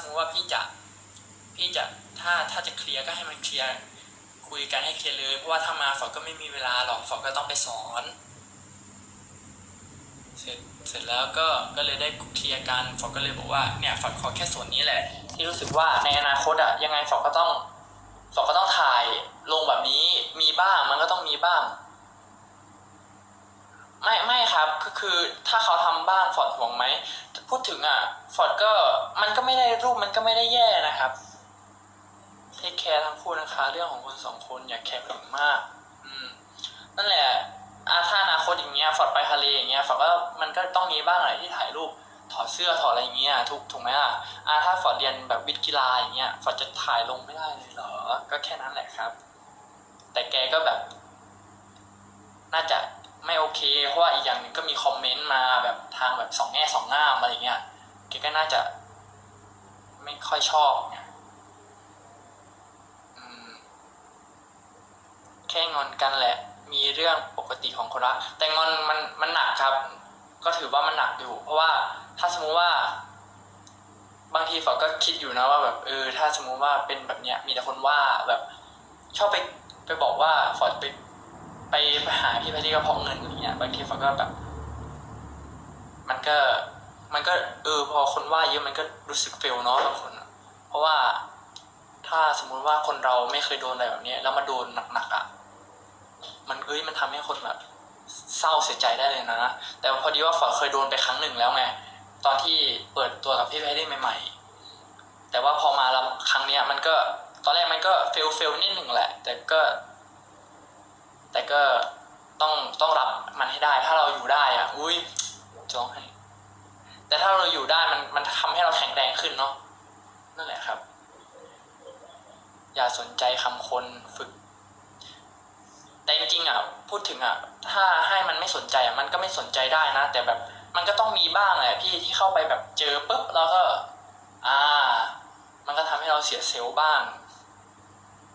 สมมติว่าพี่จะพี่จะถ้าถ้าจะเคลียร์ก็ให้มันเคลียร์คุยกันให้เคลียร์เลย เพราะว่าถ้ามาฝอก็ไม่มีเวลาหรอกฝอก็ต้องไปสอน เสร็จเสร็จแล้วก็ก็เลยได้เคลียร์กันฝอก็เลยบอกว่าเนี่ยฝอขอแค่ส่วนนี้แหละ ที่รู้สึกว่าในอนาคตอะยังไงฝอก็ต้องฝอก็ต้องถ่ายลงแบบนี้มีบ้างมันก็ต้องมีบ้างไม่ไม่ครับก็คือถ้าเขาทำบ้างฟอดห่วงไหม ดถึงอะ ฟอร์ดก็มันก็ไม่ได้รูปมันก็ไม่ได้แย่นะครับเทคแคร์ทั้งคู่นะคะ เรื่องของคนสองคนอย่าแคร์ถึงมาก อืม นั่นแหละอาถ้าอนาคตอย่างเงี้ย ฟอร์ดไปทะเลอย่างเงี้ย ฟอร์ดก็มันก็ต้องมีบ้างแหละที่ถ่ายรูปถอดเสื้อถอดอะไรอย่างเงี้ยถูกถูกไหมล่ะอาถ้าฟอร์ดเรียนแบบวิทย์กีฬาอย่างเงี้ย ฟอร์ดจะถ่ายลงไม่ได้เลยเหรอ ก็แค่นั้นแหละครับ แต่แกก็แบบ น่าจะไม่โอเค เพราะว่าอีกอย่างหนึ่งก็มีคอมเมนต์มา ทางแบบสองแง่สองงามอะไรเงี้ยแกก็น่าจะไม่ค่อยชอบเนี่ยแค่งอนกันแหละ มีเรื่องปกติของคนรัก แต่งอนมันมันหนักครับ ก็ถือว่ามันหนักอยู่ เพราะว่าถ้าสมมุติว่า บางทีฝอก็คิดอยู่นะว่าแบบเออ ถ้าสมมุติว่าเป็นแบบเนี้ย มีแต่คนว่าแบบ ชอบไปไปบอกว่าฝอไปไปไปหาพี่แพทตี้ก็เพราะเงินอย่างเงี้ย บางทีฝอก็แบบ มันก็มันก็เออพอคนว่าเยอะมันก็รู้สึกเฟลเนาะบางคนอะเพราะว่าถ้าสมมุติว่าคนเราไม่เคยโดนอะไรแบบนี้แล้วมาโดนหนักๆอะมันเอ้ยมันทำให้คนแบบเศร้าเสียใจได้เลยนะ แต่พอดีว่าฝอเคยโดนไปครั้งหนึ่งแล้วไงตอนที่เปิดตัวกับพี่แพทตี้ใหม่ ๆ แต่ว่าพอมาแล้วครั้งเนี้ยมันก็ตอนแรกมันก็เฟลเฟลนิดหนึ่งแหละ แต่ก็ แต่ก็ต้องต้องรับมันให้ได้ ถ้าเราอยู่ได้อะ อุ้ยจะร้อง ให้ แต่ถ้าเราอยู่ได้มันมันทำให้เราแข็งแรงขึ้นเนาะนั่นแหละครับ อย่าสนใจคำคนฝึก แต่จริงๆอะพูดถึงอะ ถ้าให้มันไม่สนใจอะมันก็ไม่สนใจได้นะ แต่แบบมันก็ต้องมีบ้างแหละพี่ที่เข้าไปแบบเจอปุ๊บแล้วก็ อ่า มันก็ทำให้เราเสียเซลล์บ้าง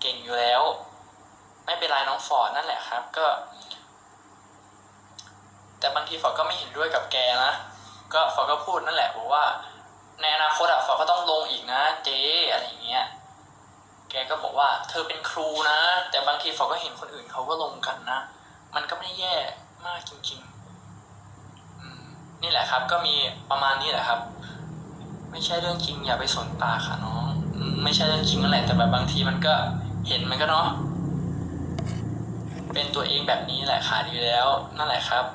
เก่งอยู่แล้ว ไม่เป็นไรน้องฟอร์ดนั่นแหละครับ ก็ แต่บางทีฟอร์ดก็ไม่เห็นด้วยกับแกนะ ก็ฟอร์ดก็พูดนั่นแหละบอกว่าในอนาคตอะฟอร์ดก็ต้องลงอีกนะเจ๊อะไรอย่างเงี้ย แกก็บอกว่า เธอเป็นครูนะ แต่บางทีฟอร์ดก็เห็นคนอื่นเขาก็ลงกันนะ มันก็ไม่ได้แย่มากจริงๆนี่แหละครับ ก็มีประมาณนี้แหละครับ ไม่ใช่เรื่องจริงอย่าไปสนตาค่ะน้องไม่ใช่เรื่องจริงนั่นแหละแต่แบบบางทีมันก็เห็นมันก็เนาะเป็นตัวเองแบบนี้แหละค่ะดีแล้วนั่นแหละครับ